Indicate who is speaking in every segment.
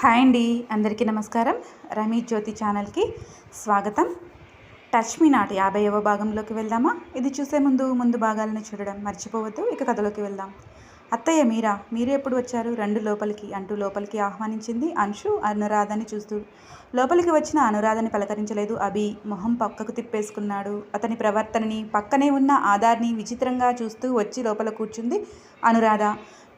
Speaker 1: Hi అండి అందరికీ నమస్కారం. రమీ జ్యోతి ఛానల్కి స్వాగతం. టచ్ మీ నాట్ యాభైవ భాగంలోకి వెళ్దామా? ఇది చూసే ముందు ముందు భాగాలను చూడడం మర్చిపోవద్దు ఇక కథలోకి వెళ్దాం. అత్తయ్య మీరా మీరు ఎప్పుడు వచ్చారు? రెండు లోపలికి అంటూ లోపలికి ఆహ్వానించింది అంశు అనురాధని చూస్తూ. లోపలికి వచ్చిన అనురాధని పలకరించలేదు అభి. మొహం పక్కకు తిప్పేసుకున్నాడు. అతని ప్రవర్తనని పక్కనే ఉన్న ఆధార్ని విచిత్రంగా చూస్తూ వచ్చి లోపల కూర్చుంది అనురాధ.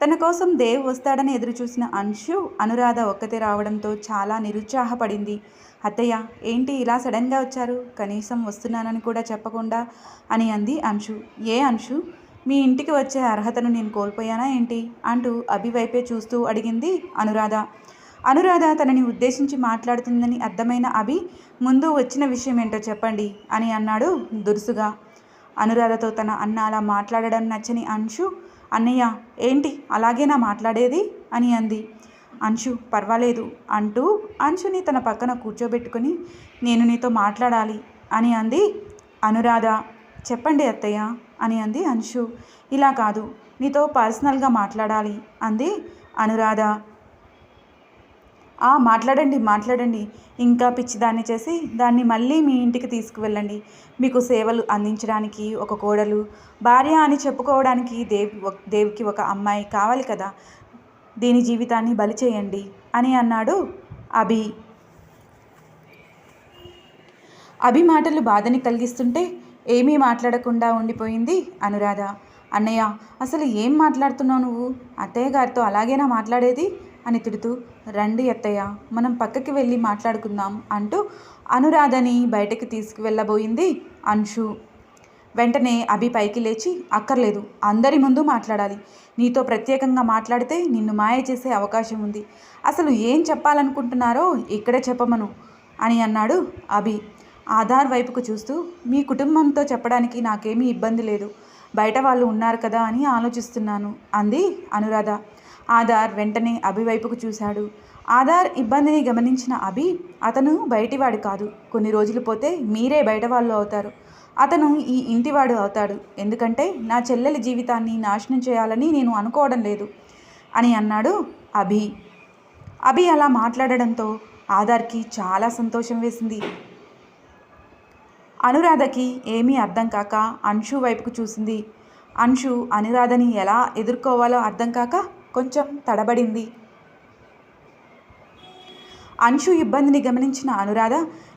Speaker 1: తన కోసం దేవ్ వస్తాడని ఎదురుచూసిన అంశు అనురాధ ఒక్కతే రావడంతో చాలా నిరుత్సాహపడింది. అత్తయ్య ఏంటి ఇలా సడన్గా వచ్చారు? కనీసం వస్తున్నానని కూడా చెప్పకుండా అని అంది అంశు. ఏ అంశు? మీ ఇంటికి వచ్చే అర్హతను నేను కోల్పోయానా ఏంటి? అంటూ అభివైపే చూస్తూ అడిగింది అనురాధ. అనురాధ తనని ఉద్దేశించి మాట్లాడుతుందని అర్థమైన అభి ముందు వచ్చిన విషయం ఏంటో చెప్పండి అని అన్నాడు దురుసుగా. అనురాధతో తన అన్న అలా మాట్లాడడం నచ్చని అంశు అన్నయ్య ఏంటి? అలాగేనా మాట్లాడేది? అని అంది. అంశు పర్వాలేదు అంటూ అంశుని తన పక్కన కూర్చోబెట్టుకుని నేను నీతో మాట్లాడాలి అని అంది. అనురాధ చెప్పండి అత్తయ్య అని అంది అంశు. ఇలా కాదు నీతో పర్సనల్గా మాట్లాడాలి అంది అనురాధ. మాట్లాడండి మాట్లాడండి. ఇంకా పిచ్చిదాన్ని చేసి దాన్ని మళ్ళీ మీ ఇంటికి తీసుకువెళ్ళండి. మీకు సేవలు అందించడానికి ఒక కోడలు భార్య అని చెప్పుకోవడానికి దేవి ఒక- ఒక అమ్మాయి కావాలి కదా. దీని జీవితాన్ని బలి చేయండి అని అన్నాడు అభి. అభి మాటలు బాధని కలిగిస్తుంటే ఏమీ మాట్లాడకుండా ఉండిపోయింది అనురాధ. అన్నయ్య అసలు ఏం మాట్లాడుతున్నావు నువ్వు? అత్తయ్య గారితో అలాగేనా మాట్లాడేది? అని తిడుతూ రండి అత్తయ్య మనం పక్కకి వెళ్ళి మాట్లాడుకుందాం అంటూ అనురాధని బయటకు తీసుకువెళ్ళబోయింది అంశు. వెంటనే అభి పైకి లేచి అక్కర్లేదు అందరి ముందు మాట్లాడాలి. నీతో ప్రత్యేకంగా మాట్లాడితే నిన్ను మాయ చేసే అవకాశం ఉంది. అసలు ఏం చెప్పాలనుకుంటున్నారో ఇక్కడే చెప్పమను అని అన్నాడు అభి. ఆధార్ వైపుకు చూస్తూ మీ కుటుంబంతో చెప్పడానికి నాకేమీ ఇబ్బంది లేదు. బయట వాళ్ళు ఉన్నారు కదా అని ఆలోచిస్తున్నాను అంది అనురాధ. ఆధార్ వెంటనే అభి వైపుకు చూశాడు. ఆధార్ ఇబ్బందిని గమనించిన అభి అతను బయటివాడు కాదు. కొన్ని రోజులు పోతే మీరే బయట వాళ్ళు అవుతారు. అతను ఈ ఇంటివాడు అవుతాడు. ఎందుకంటే నా చెల్లెలి జీవితాన్ని నాశనం చేయాలని నేను అనుకోవడం లేదు అని అన్నాడు అభి. అభి అలా మాట్లాడడంతో ఆధార్కి చాలా సంతోషం వేసింది. అనురాధకి ఏమీ అర్థం కాక అంశు వైపుకు చూసింది. అంశు అనురాధని ఎలా ఎదుర్కోవాలో అర్థం కాక కొంచెం తడబడింది. అంశు ఇబ్బందిని గమనించిన అనురాధ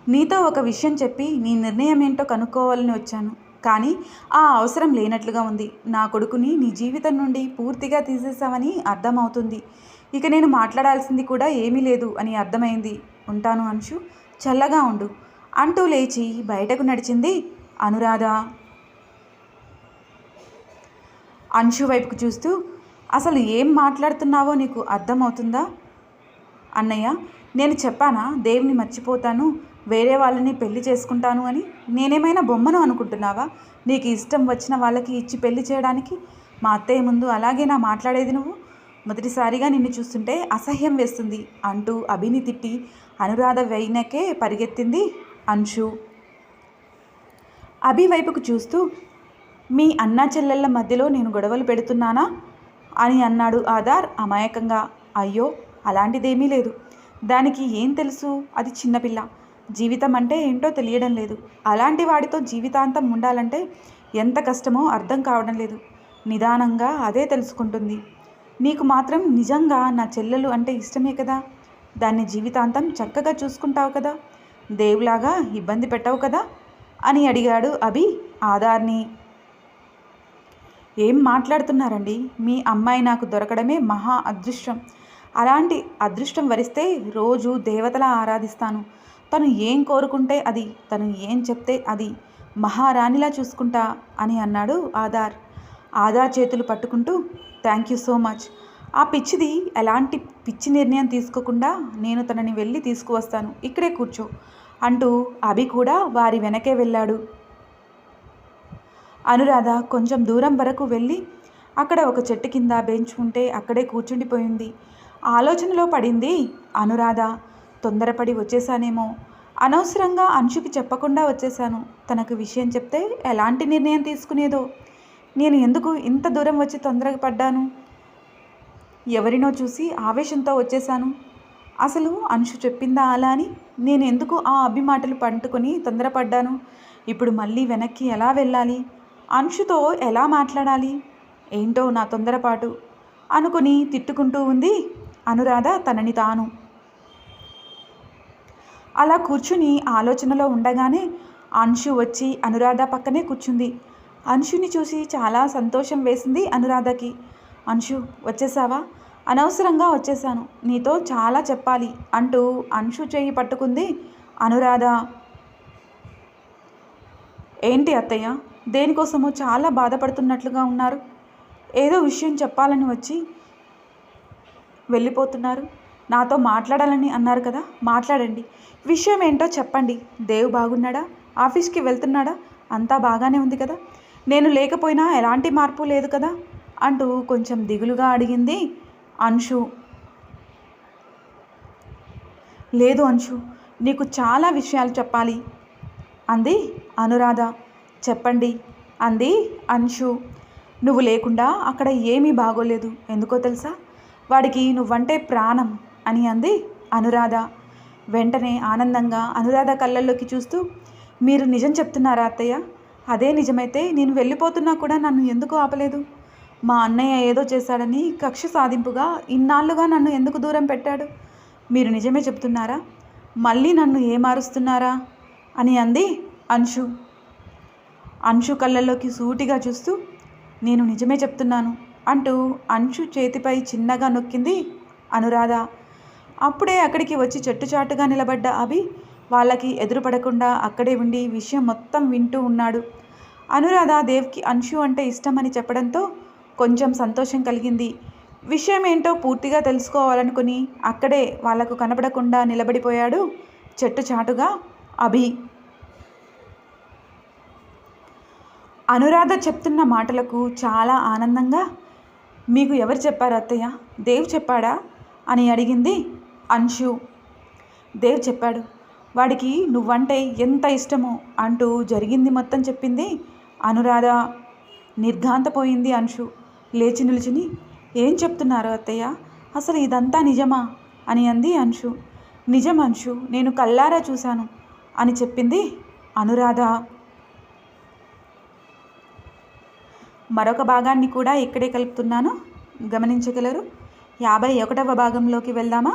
Speaker 1: నీతో ఒక విషయం చెప్పి నీ నిర్ణయం ఏంటో కనుక్కోవాలని వచ్చాను. కానీ ఆ అవసరం లేనట్లుగా ఉంది. నా కొడుకుని నీ జీవితం నుండి పూర్తిగా తీసేసామని అర్థమవుతుంది. ఇక నేను మాట్లాడాల్సింది కూడా ఏమీ లేదు అని అర్థమైంది. ఉంటాను అంశు చల్లగా ఉండు అంటూ లేచి బయటకు నడిచింది అనురాధ. అంశు వైపుకు చూస్తూ అసలు ఏం మాట్లాడుతున్నావో నీకు అర్థమవుతుందా? అన్నయ్య నేను చెప్పానా దేవుని మర్చిపోతాను వేరే వాళ్ళని పెళ్ళి చేసుకుంటాను అని? నేనేమైనా బొమ్మను అనుకుంటున్నావా? నీకు ఇష్టం వచ్చిన వాళ్ళకి ఇచ్చి పెళ్ళి చేయడానికి? మా అత్తయ్య ముందు అలాగే నా మాట్లాడేది నువ్వు? మొదటిసారిగా నిన్ను చూస్తుంటే అసహ్యం వేస్తుంది అంటూ అభిని తిట్టి అనురాధ వెయినకే పరిగెత్తింది అంశు. అభి వైపుకు చూస్తూ మీ అన్నా చెల్లెళ్ళ మధ్యలో నేను గొడవలు పెడుతున్నానా? అని అన్నాడు ఆధార్ అమాయకంగా. అయ్యో అలాంటిదేమీ లేదు. దానికి ఏం తెలుసు? అది చిన్నపిల్ల జీవితం అంటే ఏంటో తెలియడం లేదు. అలాంటి వాడితో జీవితాంతం ఉండాలంటే ఎంత కష్టమో అర్థం కావడం లేదు. నిదానంగా అదే తెలుసుకుంటుంది. నీకు మాత్రం నిజంగా నా చెల్లెలు అంటే ఇష్టమే కదా? దాన్ని జీవితాంతం చక్కగా చూసుకుంటావు కదా? దేవులాగా ఇబ్బంది పెట్టవు కదా? అని అడిగాడు అభి ఆధార్ని. ఏం మాట్లాడుతున్నారండి? మీ అమ్మాయి నాకు దొరకడమే మహా అదృష్టం. అలాంటి అదృష్టం వరిస్తే రోజు దేవతలా ఆరాధిస్తాను. తను ఏం కోరుకుంటే అది తను ఏం చెప్తే అది మహారాణిలా చూసుకుంటా అని అన్నాడు ఆధార్. ఆధార్ చేతులు పట్టుకుంటూ థ్యాంక్ యూ సో మచ్. ఆ పిచ్చిది ఎలాంటి పిచ్చి నిర్ణయం తీసుకోకుండా నేను తనని వెళ్ళి తీసుకువస్తాను. ఇక్కడే కూర్చో అంటూ అభి కూడా వారి వెనకే వెళ్ళాడు. అనురాధ కొంచెం దూరం వరకు వెళ్ళి అక్కడ ఒక చెట్టు కింద బెంచ్ ఉంటే అక్కడే కూర్చుండిపోయింది. ఆలోచనలో పడింది అనురాధ తొందరపడి వచ్చేసానేమో అనవసరంగా అంశుకి చెప్పకుండా వచ్చేసాను తనకు విషయం చెప్తే ఎలాంటి నిర్ణయం తీసుకునేదో. నేను ఎందుకు ఇంత దూరం వచ్చి తొందరగా పడ్డాను? ఎవరినో చూసి ఆవేశంతో వచ్చేసాను అసలు అంశు చెప్పిందా అలా అని నేను ఎందుకు ఆ అభిమాటలు పంటుకొని తొందరపడ్డాను? ఇప్పుడు మళ్ళీ వెనక్కి ఎలా వెళ్ళాలి? అంశుతో ఎలా మాట్లాడాలి? ఏంటో నా తొందరపాటు. అనుకుని తిట్టుకుంటూ ఉంది అనురాధ తనని తాను. అలా కూర్చుని ఆలోచనలో ఉండగానే అంశు వచ్చి అనురాధ పక్కనే కూర్చుంది. అంశుని చూసి చాలా సంతోషం వేసింది అనురాధకి. అంశు వచ్చేసావా? అనవసరంగా వచ్చేసాను. నీతో చాలా చెప్పాలి అంటూ అంశు చేయి పట్టుకుంది అనురాధ. ఏంటి అత్తయ్య? దేనికోసమో చాలా బాధపడుతున్నట్లుగా ఉన్నారు. ఏదో విషయం చెప్పాలని వచ్చి వెళ్ళిపోతున్నారు. నాతో మాట్లాడాలని అన్నారు కదా మాట్లాడండి. విషయం ఏంటో చెప్పండి. దేవు బాగున్నాడా? ఆఫీస్కి వెళ్తున్నాడా? అంతా బాగానే ఉంది కదా. నేను లేకపోయినా ఎలాంటి మార్పు లేదు కదా? అంటూ కొంచెం దిగులుగా అడిగింది అంశు. లేదు అంశు నీకు చాలా విషయాలు చెప్పాలి అంది అనురాధ. చెప్పండి అంది అంశు. నువ్వు లేకుండా అక్కడ ఏమీ బాగోలేదు ఎందుకో తెలుసా? వాడికి నువ్వంటే ప్రాణం అని అంది అనురాధ. వెంటనే ఆనందంగా అనురాధ కళ్ళల్లోకి చూస్తూ మీరు నిజం చెప్తున్నారా అత్తయ్య? అదే నిజమైతే నేను వెళ్ళిపోతున్నా కూడా నన్ను ఎందుకు ఆపలేదు? మా అన్నయ్య ఏదో చేశాడని కక్ష సాధింపుగా ఇన్నాళ్ళుగా నన్ను ఎందుకు దూరం పెట్టాడు? మీరు నిజమే చెప్తున్నారా? మళ్ళీ నన్ను ఏమారుస్తున్నారా అని అంది అంశు. అంశు కళ్ళల్లోకి సూటిగా చూస్తూ నేను నిజమే చెప్తున్నాను అంటూ అంశు చేతిపై చిన్నగా నొక్కింది అనురాధ. అప్పుడే అక్కడికి వచ్చి చెట్టుచాటుగా నిలబడ్డ అభి వాళ్ళకి ఎదురుపడకుండా అక్కడే ఉండి విషయం మొత్తం వింటూ ఉన్నాడు. అనురాధ దేవ్కి అంశు అంటే ఇష్టమని చెప్పడంతో కొంచెం సంతోషం కలిగింది. విషయం ఏంటో పూర్తిగా తెలుసుకోవాలనుకుని అక్కడే వాళ్ళకు కనపడకుండా నిలబడిపోయాడు చెట్టు చాటుగా అభి. అనురాధ చెప్తున్న మాటలకు చాలా ఆనందంగా మీకు ఎవరు చెప్పారు అత్తయ్య? దేవ్ చెప్పాడా? అని అడిగింది అంశు. దేవ్ చెప్పాడు. వాడికి నువ్వంటే ఎంత ఇష్టమో అంటూ జరిగింది మొత్తం చెప్పింది అనురాధ. నిర్ఘాంతపోయింది అంశు. లేచి నిలుచుని ఏం చెప్తున్నారు అత్తయ్య? అసలు ఇదంతా నిజమా? అని అంది అంశు. నిజం అంశు. నేను కల్లారా చూశాను అని చెప్పింది అనురాధ. మరొక భాగాన్ని కూడా ఇక్కడే కలుపుతున్నాను. గమనించగలరు. యాభై ఒకటవ భాగంలోకి వెళ్దామా?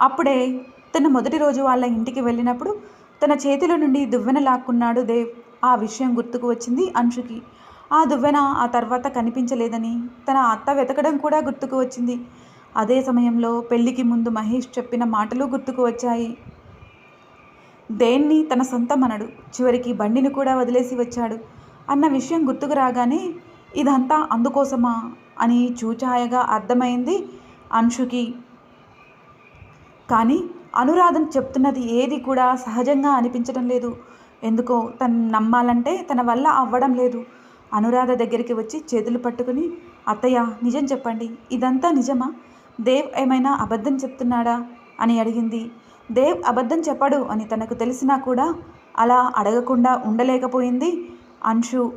Speaker 1: అప్పుడే తన మొదటి రోజు వాళ్ళ ఇంటికి వెళ్ళినప్పుడు తన చేతిలో నుండి దువ్వెన లాక్కున్నాడు దేవ్. ఆ విషయం గుర్తుకు వచ్చింది అంశుకి. ఆ దువ్వెన ఆ తర్వాత కనిపించలేదని తన అత్త వెతకడం కూడా గుర్తుకు వచ్చింది. అదే సమయంలో పెళ్ళికి ముందు మహేష్ చెప్పిన మాటలు గుర్తుకు వచ్చాయి. దేన్ని తన సొంతమనడు చివరికి బండిని కూడా వదిలేసి వచ్చాడు. అన్న విషయం గుర్తుకు రాగానే ఇదంతా అందుకోసమా? అని చూచాయగా అర్థమైంది అంశుకి. కానీ అనురాధం చెప్తున్నది ఏది కూడా సహజంగా అనిపించడం లేదు. ఎందుకో తను నమ్మాలంటే తన వల్ల అవ్వడం లేదు. అనురాధ దగ్గరికి వచ్చి చేతులు పట్టుకుని అత్తయ్య నిజం చెప్పండి. ఇదంతా నిజమా? దేవ్ ఏమైనా అబద్ధం చెప్తున్నాడా? అని అడిగింది. దేవ్ అబద్ధం చెప్పడు అని తనకు తెలిసినా కూడా అలా అడగకుండా ఉండలేకపోయింది అంశు.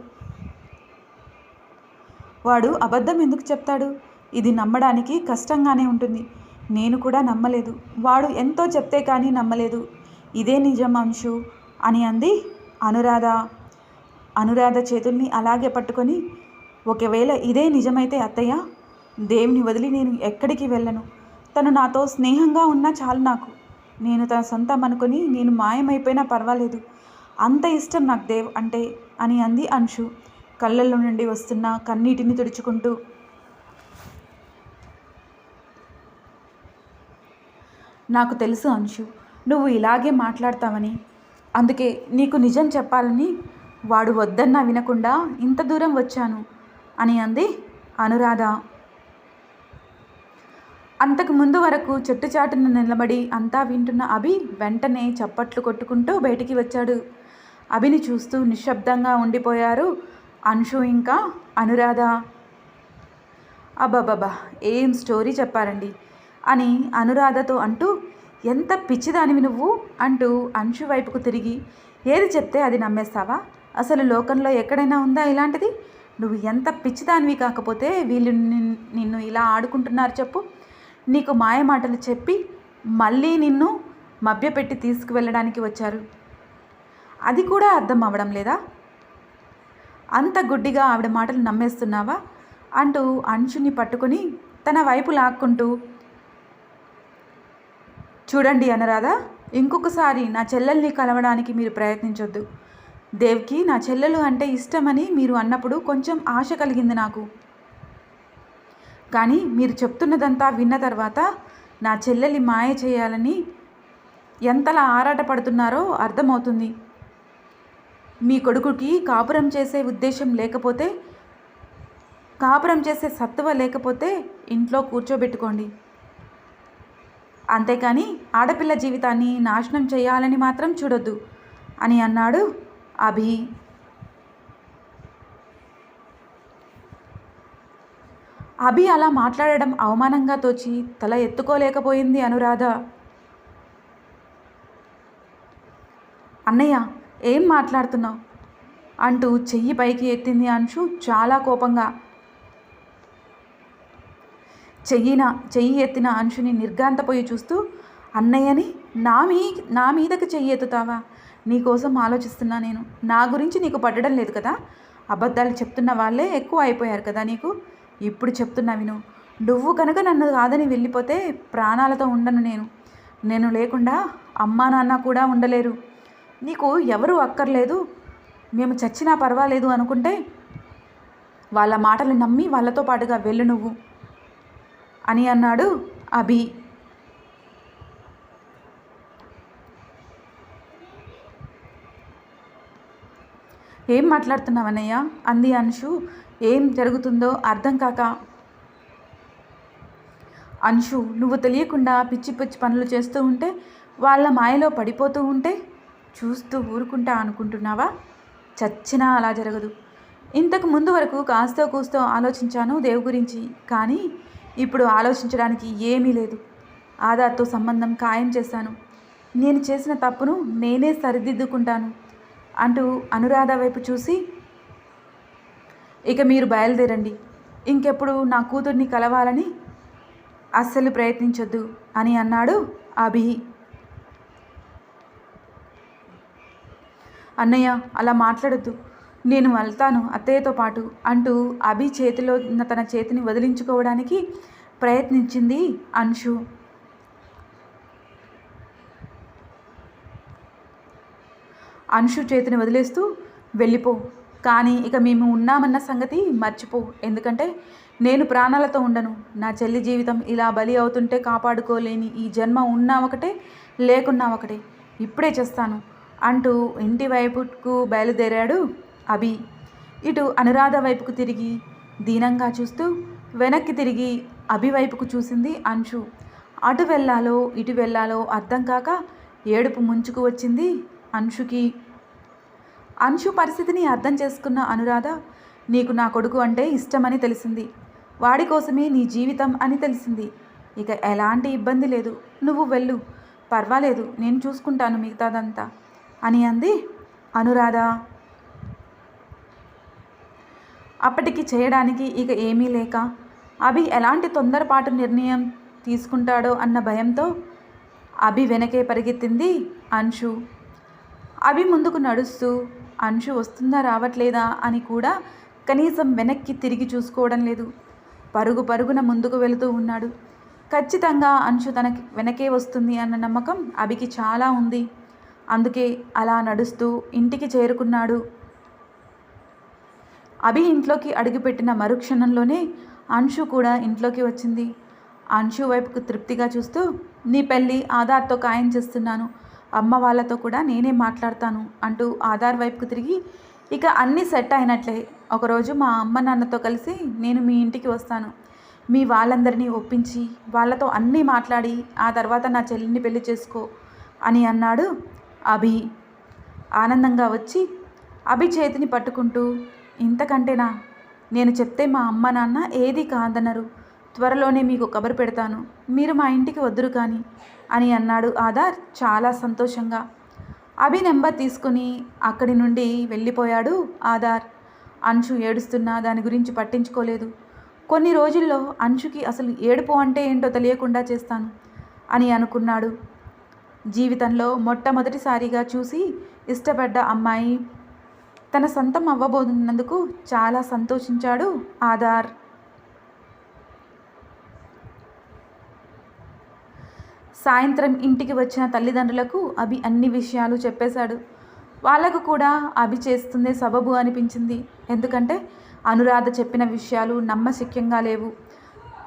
Speaker 1: వాడు అబద్ధం ఎందుకు చెప్తాడు? ఇది నమ్మడానికి కష్టంగానే ఉంటుంది. నేను కూడా నమ్మలేదు. వాడు ఎంతో చెప్తే కానీ నమ్మలేదు. ఇదే నిజం అంశు అని అంది అనురాధ. అనురాధ చేతుల్ని అలాగే పట్టుకొని ఒకవేళ ఇదే నిజమైతే అత్తయ్య దేవుని వదిలి నేను ఎక్కడికి వెళ్ళను. తను నాతో స్నేహంగా ఉన్నా చాలు నాకు. నేను తన సొంతం అనుకుని నేను మాయమైపోయినా పర్వాలేదు. అంత ఇష్టం నాకు దేవ్ అంటే అని అంది అంశు. కళ్ళల్లో నుండి వస్తున్న కన్నీటిని తుడుచుకుంటూ. నాకు తెలుసు అంశు నువ్వు ఇలాగే మాట్లాడతావని. అందుకే నీకు నిజం చెప్పాలని వాడు వద్దన్నా వినకుండా ఇంత దూరం వచ్చాను అని అంది అనురాధ. అంతకు ముందు వరకు చెట్టు చాటున నిలబడి అంతా వింటున్న అభి వెంటనే చప్పట్లు కొట్టుకుంటూ బయటికి వచ్చాడు. అభిని చూస్తూ నిశ్శబ్దంగా ఉండిపోయారు అంశు ఇంకా అనురాధ. అబ్బాబాబా ఏం స్టోరీ చెప్పారండి? అని అనురాధతో అంటూ ఎంత పిచ్చిదానివి నువ్వు? అంటూ అంశు వైపుకు తిరిగి ఏది చెప్తే అది నమ్మేస్తావా? అసలు లోకంలో ఎక్కడైనా ఉందా ఇలాంటిది? నువ్వు ఎంత పిచ్చిదానివి కాకపోతే వీళ్ళు నిన్ను ఇలా ఆడుకుంటున్నారు చెప్పు. నీకు మాయ మాటలు చెప్పి మళ్ళీ నిన్ను మభ్యపెట్టి తీసుకువెళ్ళడానికి వచ్చారు. అది కూడా అర్థం అవ్వడం లేదా? అంత గుడ్డిగా ఆవిడ మాటలు నమ్మేస్తున్నావా? అంటూ అంశుని పట్టుకొని తన వైపు లాక్కుంటూ చూడండి అనరాధ ఇంకొకసారి నా చెల్లెల్ని కలవడానికి మీరు ప్రయత్నించొద్దు. దేవ్కి నా చెల్లెలు అంటే ఇష్టమని మీరు అన్నప్పుడు కొంచెం ఆశ కలిగింది నాకు. కానీ మీరు చెప్తున్నదంతా విన్న తర్వాత నా చెల్లెలి మాయ చేయాలని ఎంతలా ఆరాటపడుతున్నారో అర్థమవుతుంది. మీ కొడుకుకి కాపురం చేసే ఉద్దేశం లేకపోతే కాపురం చేసే సత్తువ లేకపోతే ఇంట్లో కూర్చోబెట్టుకోండి. అంతేకాని ఆడపిల్ల జీవితాన్ని నాశనం చేయాలని మాత్రం చూడొద్దు అని అన్నాడు అభి. అభి అలా మాట్లాడడం అవమానంగా తోచి తల ఎత్తుకోలేకపోయింది అనురాధ. అన్నయ్య ఏం మాట్లాడుతున్నావు? అంటూ చెయ్యి పైకి ఎత్తింది అంశు చాలా కోపంగా. చెయ్యిన చెయ్యి ఎత్తిన అంశుని నిర్గాంతపోయి చూస్తూ అన్నయ్యని నా మీ నా మీదకి చెయ్యి ఎత్తుతావా? నీకోసం ఆలోచిస్తున్నా నేను. నా గురించి నీకు పట్టడం లేదు కదా? అబద్ధాలు చెప్తున్న వాళ్ళే ఎక్కువ అయిపోయారు కదా నీకు? ఇప్పుడు చెప్తున్నా విను. నువ్వు కనుక నన్ను కాదని వెళ్ళిపోతే ప్రాణాలతో ఉండను నేను. నేను లేకుండా అమ్మా నాన్న కూడా ఉండలేరు. నీకు ఎవరు అక్కర్లేదు. మేము చచ్చినా పర్వాలేదు అనుకుంటే వాళ్ళ మాటలు నమ్మి వాళ్ళతో పాటుగా వెళ్ళు నువ్వు అని అన్నాడు అభి. ఏం మాట్లాడుతున్నావనయ్య అంది అంశు ఏం జరుగుతుందో అర్థం కాక. అంశు నువ్వు తెలియకుండా పిచ్చి పిచ్చి పనులు చేస్తూ ఉంటే వాళ్ళ మాయలో పడిపోతూ ఉంటే చూస్తూ ఊరుకుంటా అనుకుంటున్నావా? చచ్చినా అలా జరగదు. ఇంతకు ముందు వరకు కాస్తో కూస్తో ఆలోచించాను దేవు గురించి కానీ ఇప్పుడు ఆలోచించడానికి ఏమీ లేదు. ఆధార్తో సంబంధం ఖాయం చేశాను. నేను చేసిన తప్పును నేనే సరిదిద్దుకుంటాను. అంటూ అనురాధ వైపు చూసి ఇక మీరు బయలుదేరండి. ఇంకెప్పుడు నా కూతుర్ని కలవాలని అస్సలు ప్రయత్నించొద్దు అని అన్నాడు అభి. అన్నయ్య అలా మాట్లాడొద్దు. నేను వెళ్తాను అత్తయ్యతో పాటు అంటూ అభి చేతిలో ఉన్న తన చేతిని వదిలించుకోవడానికి ప్రయత్నించింది అంశు. అంశు చేతిని వదిలేస్తూ వెళ్ళిపో. కానీ ఇక మేము ఉన్నామన్న సంగతి మర్చిపో. ఎందుకంటే నేను ప్రాణాలతో ఉండను. నా చెల్లి జీవితం ఇలా బలి అవుతుంటే కాపాడుకోలేని ఈ జన్మ ఉన్నా ఒకటే లేకున్నా ఒకటే. ఇప్పుడే చేస్తాను అంటూ ఇంటి వైపుకు బయలుదేరాడు అభి. ఇటు అనురాధ వైపుకు తిరిగి దీనంగా చూస్తూ వెనక్కి తిరిగి అభి వైపుకు చూసింది అంశు. అటు వెళ్ళాలో ఇటు వెళ్ళాలో అర్థం కాక ఏడుపు ముంచుకు వచ్చింది అంశుకి. అంశు పరిస్థితిని అర్థం చేసుకున్న అనురాధ నీకు నా కొడుకు అంటే ఇష్టమని తెలిసింది. వాడి కోసమే నీ జీవితం అని తెలిసింది. ఇక ఎలాంటి ఇబ్బంది లేదు. నువ్వు వెళ్ళు. పర్వాలేదు. నేను చూసుకుంటాను మిగతాదంతా అని అంది అనురాధ. అప్పటికి చేయడానికి ఇక ఏమీ లేక అభి ఎలాంటి తొందరపాటు నిర్ణయం తీసుకుంటాడో అన్న భయంతో అభి వెనకే పరిగెత్తింది అంశు. అభి ముందుకు నడుస్తూ అంశు వస్తుందా రావట్లేదా? అని కూడా కనీసం వెనక్కి తిరిగి చూసుకోవడం లేదు. పరుగు పరుగున ముందుకు వెళుతూ ఉన్నాడు. ఖచ్చితంగా అంశు తనకి వెనకే వస్తుంది అన్న నమ్మకం అభికి చాలా ఉంది. అందుకే అలా నడుస్తూ ఇంటికి చేరుకున్నాడు. అభి ఇంట్లోకి అడుగుపెట్టిన మరుక్షణంలోనే అంశు కూడా ఇంట్లోకి వచ్చింది. అంశు వైపుకు తృప్తిగా చూస్తూ నీ పెళ్ళి ఆధార్తో ఖాయం చేస్తున్నాను. అమ్మ వాళ్ళతో కూడా నేనే మాట్లాడతాను అంటూ ఆధార్ వైపుకు తిరిగి ఇక అన్నీ సెట్ అయినట్లే. ఒకరోజు మా అమ్మ నాన్నతో కలిసి నేను మీ ఇంటికి వస్తాను. మీ వాళ్ళందరినీ ఒప్పించి వాళ్ళతో అన్నీ మాట్లాడి ఆ తర్వాత నా చెల్లిని పెళ్ళి చేసుకో అని అన్నాడు అభి. ఆనందంగా వచ్చి అభి చేతిని పట్టుకుంటూ ఇంతకంటేనా? నేను చెప్తే మా అమ్మ నాన్న ఏది కాదనరు. త్వరలోనే మీకు కబరు పెడతాను. మీరు మా ఇంటికి వద్దురు కానీ. అని అన్నాడు ఆధార్ చాలా సంతోషంగా. అభి నెంబర్ తీసుకుని అక్కడి నుండి వెళ్ళిపోయాడు ఆధార్. అంశు ఏడుస్తున్నా దాని గురించి పట్టించుకోలేదు. కొన్ని రోజుల్లో అంశుకి అసలు ఏడుపు అంటే ఏంటో తెలియకుండా చేస్తాను అని అనుకున్నాడు. జీవితంలో మొట్టమొదటిసారిగా చూసి ఇష్టపడ్డ అమ్మాయి తన సొంతం అవ్వబోతున్నందుకు చాలా సంతోషించాడు ఆధార్. సాయంత్రం ఇంటికి వచ్చిన తల్లిదండ్రులకు అభి అన్ని విషయాలు చెప్పేశాడు. వాళ్ళకు కూడా అభి చేస్తుందే సబబు అనిపించింది. ఎందుకంటే అనురాధ చెప్పిన విషయాలు నమ్మశక్యంగా లేవు.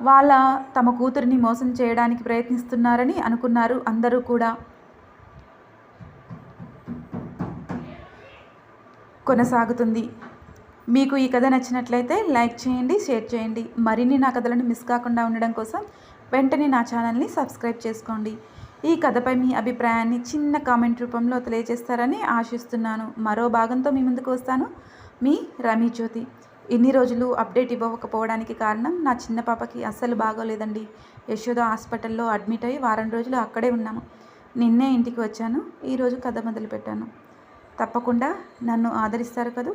Speaker 1: వాళ్ళ తమ కూతురిని మోసం చేయడానికి ప్రయత్నిస్తున్నారని అనుకున్నారు అందరూ కూడా. కొనసాగుతుంది. మీకు ఈ కథ నచ్చినట్లయితే లైక్ చేయండి షేర్ చేయండి. మరిన్ని నా కథలను మిస్ కాకుండా ఉండడం కోసం వెంటనే నా ఛానల్ని సబ్స్క్రైబ్ చేసుకోండి. ఈ కథపై మీ అభిప్రాయాన్ని చిన్న కామెంట్ రూపంలో తెలియజేస్తారని ఆశిస్తున్నాను. మరో భాగంతో మీ ముందుకు వస్తాను. మీ రమీ జ్యోతి. ఇన్ని రోజులు అప్డేట్ ఇవ్వకపోవడానికి కారణం నా చిన్న పాపకి అస్సలు బాగోలేదండి. యశోద హాస్పిటల్లో అడ్మిట్ అయ్యి వారం రోజులు అక్కడే ఉన్నాము. నిన్నే ఇంటికి వచ్చాను. ఈరోజు కథ మొదలుపెట్టాను. తప్పకుండా నన్ను ఆదరిస్తారు కదూ?